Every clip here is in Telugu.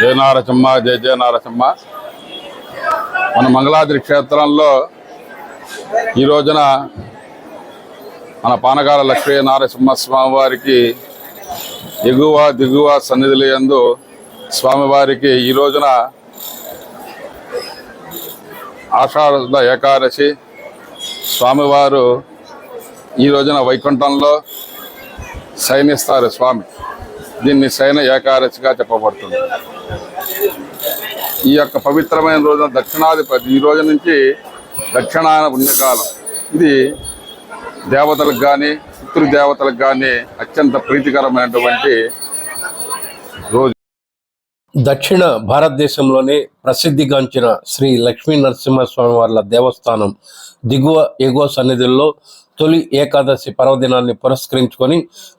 జయ నారసింహ జయ జయ నారసింహ. మన మంగళాద్రి క్షేత్రంలో ఈ రోజున మన పానకాల లక్ష్మీ నారసింహ స్వామివారికి ఎగువ దిగువ సన్నిధులు యందు స్వామివారికి ఈ రోజున ఆషాఢ ఏకాదశి స్వామివారు ఈ రోజున వైకుంఠంలో శయనిస్తారు స్వామి. దీన్ని శయన ఏకాదశిగా చెప్పబడుతుంది. ఈ యొక్క పవిత్రమైన రోజున దక్షిణాధిపతి ఈ రోజు నుంచి దక్షిణాయన పుణ్యకాలం. ఇది దేవతలకు కానీ పితృదేవతలకు కానీ అత్యంత ప్రీతికరమైనటువంటి రోజు. దక్షిణ భారతదేశంలోనే ప్రసిద్ధిగాంచిన శ్రీ లక్ష్మీ నరసింహస్వామి వార్ల దేవస్థానం దిగువ ఎగువ సన్నిధుల్లో తొలి ఏకాదశి పర్వదినాన్ని పురస్కరించుకొని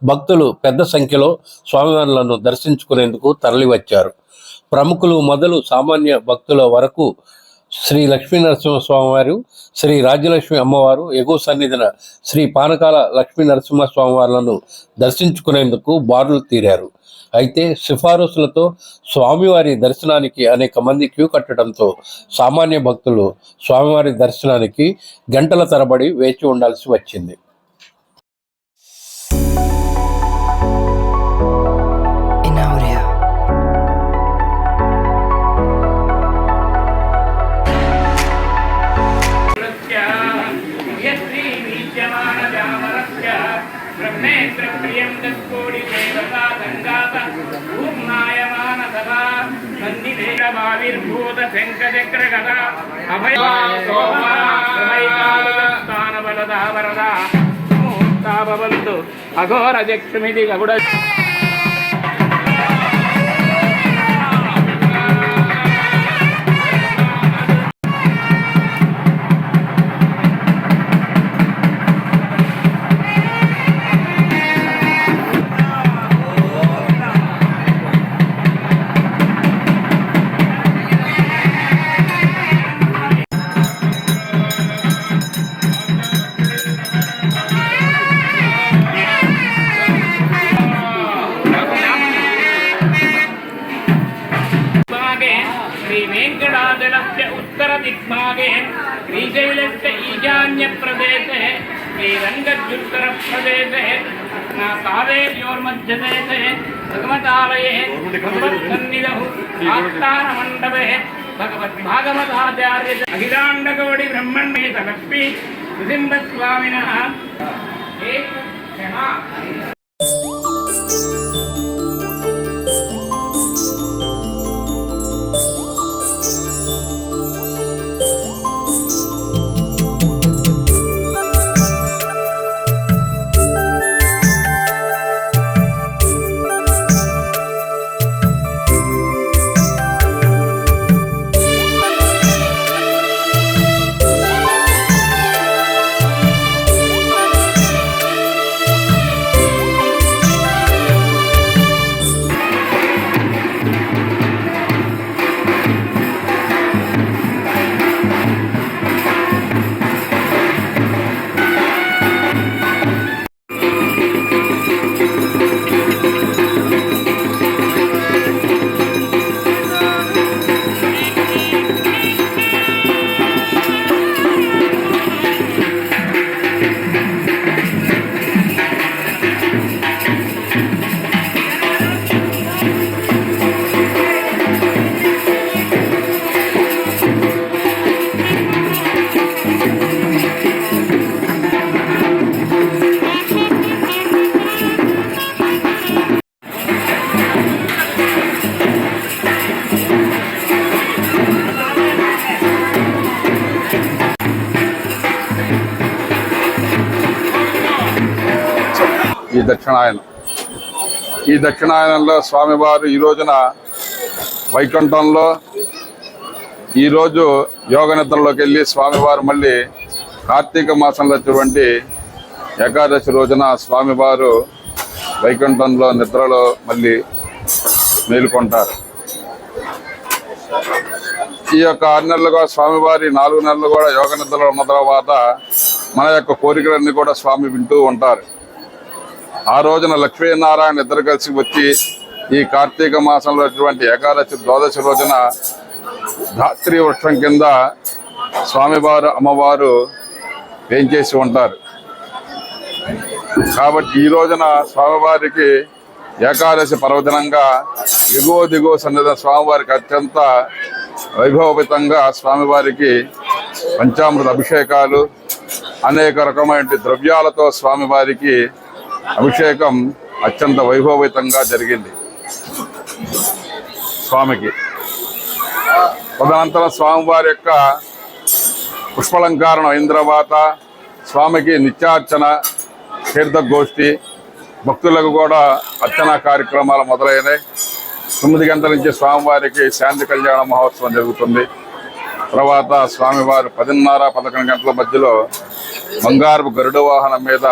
భక్తులు పెద్ద సంఖ్యలో స్వామివార్లను దర్శించుకునేందుకు తరలివచ్చారు. ప్రముఖులు మొదలు సామాన్య భక్తుల వరకు శ్రీ లక్ష్మీనరసింహస్వామివారు శ్రీ రాజ్యలక్ష్మి అమ్మవారు ఎగువ సన్నిధిన శ్రీ పానకాల లక్ష్మీ నరసింహస్వామివార్లను దర్శించుకునేందుకు బారులు తీరారు. అయితే సిఫారసులతో స్వామివారి దర్శనానికి అనేక మంది క్యూ కట్టడంతో సామాన్య భక్తులు స్వామివారి దర్శనానికి గంటల తరబడి వేచి ఉండాల్సి వచ్చింది. సన్నిధేయభావిర్భూత శంఖచక్ర గదా అభయ సోమాయికాలదావరదా ముహూర్తాభవంతు అఘోర జక్షమిది గగుడ श्रीवेङ्कटाचलस्य उत्तरदिग्भागे श्रीशैलस्य ईशान्यप्रदेशे श्रीरङ्गद्युत्तरप्रदेशे कावेर्योर्मध्यदेशे भगवतालये भगवत्सन्निधौ आस्थानमण्डपे भगवद्भागवताचार्य अखिलाण्डकोटि ब्रह्मण्ये लक्ष्मी नृसिंहस्वामिनः ఈ దక్షిణాయనం. ఈ దక్షిణాయనంలో స్వామివారు ఈ రోజున వైకుంఠంలో ఈరోజు యోగ నిద్రలోకి వెళ్ళి స్వామివారు మళ్ళీ కార్తీక మాసంలో వచ్చేటువంటి ఏకాదశి రోజున స్వామివారు వైకుంఠంలో నిద్రలో మళ్ళీ మేలుకొంటారు. ఈ యొక్క ఆరు నెలలుగా స్వామివారి నాలుగు నెలలు కూడా యోగ నిద్రలో ఉన్న తర్వాత మన యొక్క కోరికలన్నీ కూడా స్వామి వింటూ ఉంటారు. ఆ రోజున లక్ష్మీనారాయణ ఇద్దరు కలిసి వచ్చి ఈ కార్తీక మాసంలో అటువంటి ఏకాదశి ద్వాదశి రోజున ధాత్రి వృక్షం కింద స్వామివారు అమ్మవారు వేంచేసి ఉంటారు. కాబట్టి ఈ రోజున స్వామివారికి ఏకాదశి పర్వదినంగా ఎగువ దిగువ సన్నిధి స్వామివారికి అత్యంత వైభవపితంగా స్వామివారికి పంచామృత అభిషేకాలు అనేక రకమైన ద్రవ్యాలతో స్వామివారికి అభిషేకం అత్యంత వైభవపితంగా జరిగింది. స్వామికి. తదనంతరం స్వామివారి యొక్క పుష్పలంకారం అయిన తర్వాత స్వామికి నిత్యార్చన తీర్థగోష్ఠి భక్తులకు కూడా అర్చనా కార్యక్రమాలు మొదలైనవి. తొమ్మిది గంటల నుంచి స్వామివారికి శాంతి కళ్యాణ మహోత్సవం జరుగుతుంది. తర్వాత స్వామివారు పదిన్నర పదకొండు గంటల మధ్యలో బంగారు గరుడ వాహనం మీద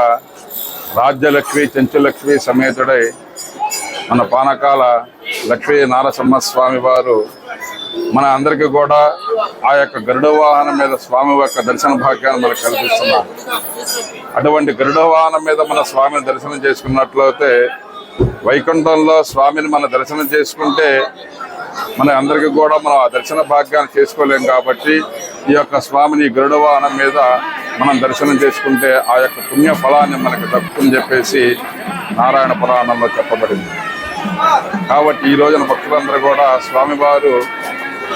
రాజ్యలక్ష్మి చెంచులక్ష్మి సమేతుడై మన పానకాల లక్ష్మీ నారసింహ స్వామి వారు మన అందరికీ కూడా ఆ యొక్క గరుడ వాహనం మీద స్వామి యొక్క దర్శన భాగ్యాన్ని మనకు కల్పిస్తున్నారు. అటువంటి గరుడ వాహనం మీద మన స్వామిని దర్శనం చేసుకున్నట్లయితే వైకుంఠంలో స్వామిని మన దర్శనం చేసుకుంటే మన అందరికీ కూడా మనం ఆ దర్శన భాగ్యాన్ని చేసుకోలేం కాబట్టి ఈ యొక్క స్వామిని గరుడ వాహనం మీద మనం దర్శనం చేసుకుంటే ఆ యొక్క పుణ్య ఫలాన్ని మనకు దక్కుని చెప్పేసి నారాయణ పురాణంలో చెప్పబడింది. కాబట్టి ఈ రోజున భక్తులందరూ కూడా స్వామివారు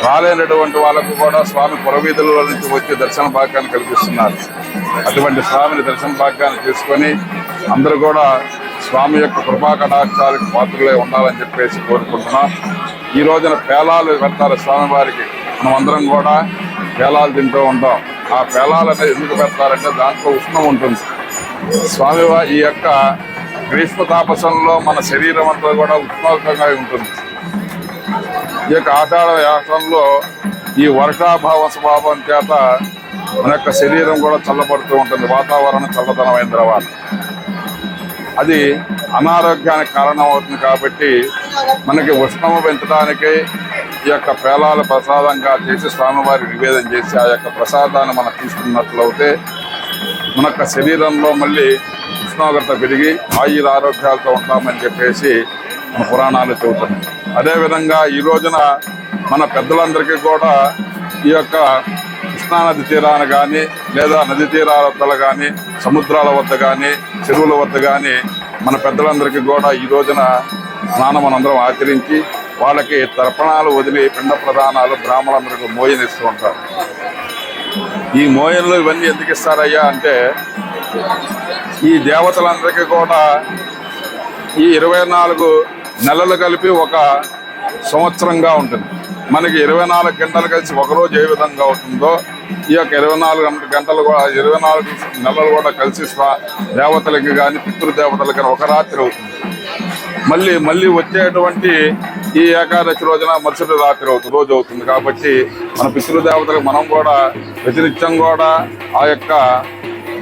రాలేనటువంటి వాళ్ళకు కూడా స్వామి పురవీధుల నుంచి వచ్చి దర్శన భాగ్యాన్ని కల్పిస్తున్నారు. అటువంటి స్వామిని దర్శన భాగ్యాన్ని తీసుకొని అందరూ కూడా స్వామి యొక్క కృపా కటాక్షాలకు పాత్రలే ఉండాలని చెప్పేసి కోరుకుంటున్నాం. ఈ రోజున పేలాలు పెడతారు స్వామివారికి. మనం అందరం కూడా పేలాలు తింటూ ఉంటాం. ఆ పేలాలు ఎందుకు పెడతారంటే దాంట్లో ఉష్ణం ఉంటుంది. స్వామివారి ఈ యొక్క గ్రీష్మ తాపసంలో మన శరీరం అంతా కూడా ఉష్ణోగ్రంగా ఉంటుంది. ఈ యొక్క ఆషాఢ వ్యాసంలో ఈ వర్షాభావ స్వభావం చేత మన యొక్క శరీరం కూడా చల్లబడుతూ ఉంటుంది. వాతావరణం చల్లదనమైన తర్వాత. అది అనారోగ్యానికి కారణం అవుతుంది కాబట్టి మనకి ఉష్ణము పెంచడానికి ఈ యొక్క పేలాల ప్రసాదంగా చేసి స్వామివారి నివేదన చేసి ఆ యొక్క ప్రసాదాన్ని మనం తీసుకున్నట్లయితే మన యొక్క శరీరంలో మళ్ళీ ఉష్ణోగ్రత పెరిగి ఆయుర ఆరోగ్యాలతో ఉంటామని చెప్పేసి మన పురాణాలు చెబుతున్నాయి. అదేవిధంగా ఈ రోజున మన పెద్దలందరికీ కూడా ఈ యొక్క కృష్ణానది తీరాన కానీ లేదా నది తీరాల వద్ద కానీ సముద్రాల వద్ద కానీ చెరువుల వద్ద కానీ మన పెద్దలందరికీ కూడా ఈ రోజున స్నానం మనందరం ఆచరించి వాళ్ళకి తర్పణాలు వదిలి పిండ ప్రధానాలు బ్రాహ్మణులందరికీ మోయనిస్తూ ఉంటారు. ఈ మోయన్లు ఇవన్నీ ఎందుకు ఇస్తారయ్యా అంటే ఈ దేవతలందరికీ కూడా ఈ ఇరవై నాలుగు నెలలు కలిపి ఒక సంవత్సరంగా ఉంటుంది. మనకి ఇరవై నాలుగు గంటలు కలిసి ఒకరోజు ఏ విధంగా అవుతుందో ఈ యొక్క ఇరవై నాలుగు గంటలు కూడా ఇరవై నాలుగు నెలలు కూడా కలిసి దేవతలకి కానీ పితృదేవతలకి కానీ ఒక రాత్రి అవుతుంది. మళ్ళీ మళ్ళీ వచ్చేటువంటి ఈ ఏకాదశి రోజున మరుసటి రాత్రి అవుతుంది రోజు అవుతుంది. కాబట్టి మన పితృదేవతలకు మనం కూడా ప్రతినిత్యం కూడా ఆ యొక్క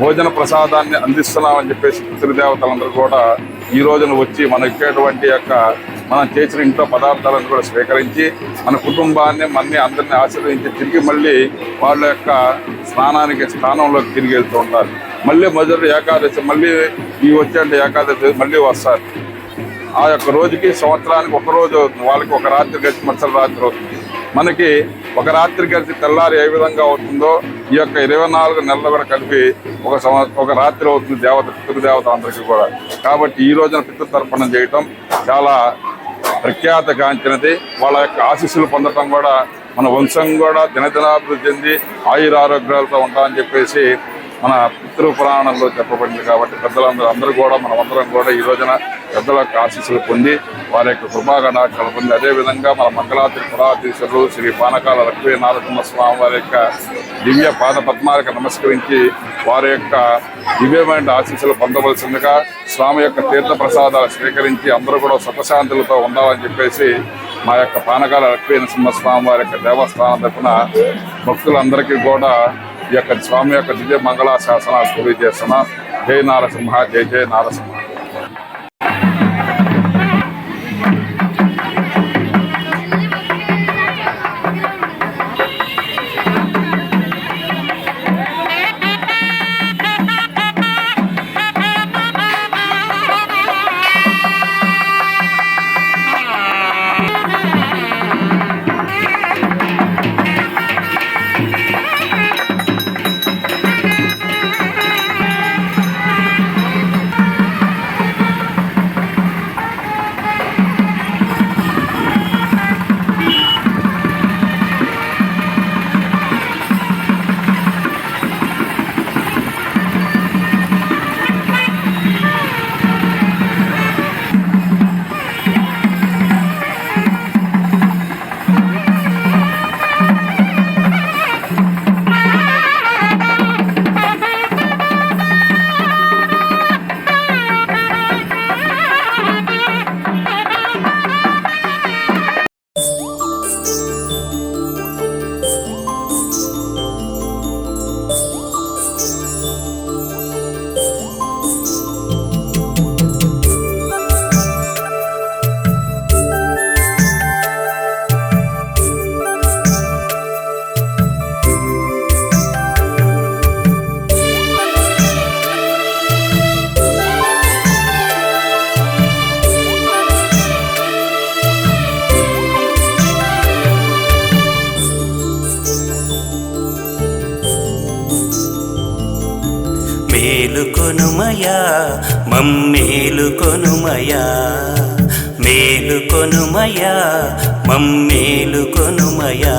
భోజన ప్రసాదాన్ని అందిస్తున్నామని చెప్పేసి పితృదేవతలందరూ కూడా ఈ రోజున వచ్చి మన ఇచ్చేటువంటి యొక్క మనం చేసిన ఇంట్లో పదార్థాలను కూడా స్వీకరించి మన కుటుంబాన్ని మన్ని అందరినీ ఆశీర్వదించి తిరిగి మళ్ళీ వాళ్ళ యొక్క స్నానానికి స్థానంలోకి తిరిగి వెళ్తూ ఉంటారు. మళ్ళీ మొదటి ఏకాదశి మళ్ళీ ఈ వచ్చే ఏకాదశి మళ్ళీ వస్తారు. ఆ యొక్క రోజుకి సంవత్సరానికి ఒక రోజు అవుతుంది వాళ్ళకి ఒక రాత్రి కలిసి మరుసటి రాత్రి అవుతుంది. మనకి ఒక రాత్రి కలిసి తెల్లారి ఏ విధంగా అవుతుందో ఈ యొక్క ఇరవై నాలుగు నెలలు కూడా కలిపి ఒక ఒక రాత్రి అవుతుంది దేవత పితృదేవత అందరికీ కూడా. కాబట్టి ఈ రోజున పితృతర్పణం చేయటం చాలా ప్రఖ్యాత గాంచినది వాళ్ళ యొక్క ఆశీస్సులు పొందటం కూడా మన వంశం కూడా దినదినాభివృద్ధి చెంది ఆయుర ఆరోగ్యాలతో ఉంటామని చెప్పేసి మన పితృ పురాణంలో చెప్పబడింది కాబట్టి పెద్దలందరూ అందరూ కూడా మనం అందరం కూడా ఈ రోజున పెద్దల యొక్క ఆశీస్సులు పొంది వారి యొక్క కృపాగణాక్షలు పొంది అదేవిధంగా మన మంగళాద్రి పురాధీశ్వరులు శ్రీ పానకాల లక్ష్మీ నారసింహ స్వామి వారి యొక్క దివ్య పాద పద్మాలకు నమస్కరించి వారి యొక్క దివ్యమైన ఆశీస్సులు పొందవలసిందిగా స్వామి యొక్క తీర్థ ప్రసాదాలు స్వీకరించి అందరూ కూడా సుఖశాంతులతో ఉండాలని చెప్పేసి మా యొక్క పానకాల లక్ష్మీ నరసింహస్వామి వారి యొక్క దేవస్థానం తరఫున భక్తులందరికీ కూడా ఈ యొక్క స్వామి యొక్క దివ్య మంగళ శాసనాలు తెలియజేస్తున్నాం జై నారసింహ జై జై నారసింహ మేలుకొనుమయా మమ్మేలుకొనుమయా మేలుకొనుమయా మమ్మేలుకొనుమయా.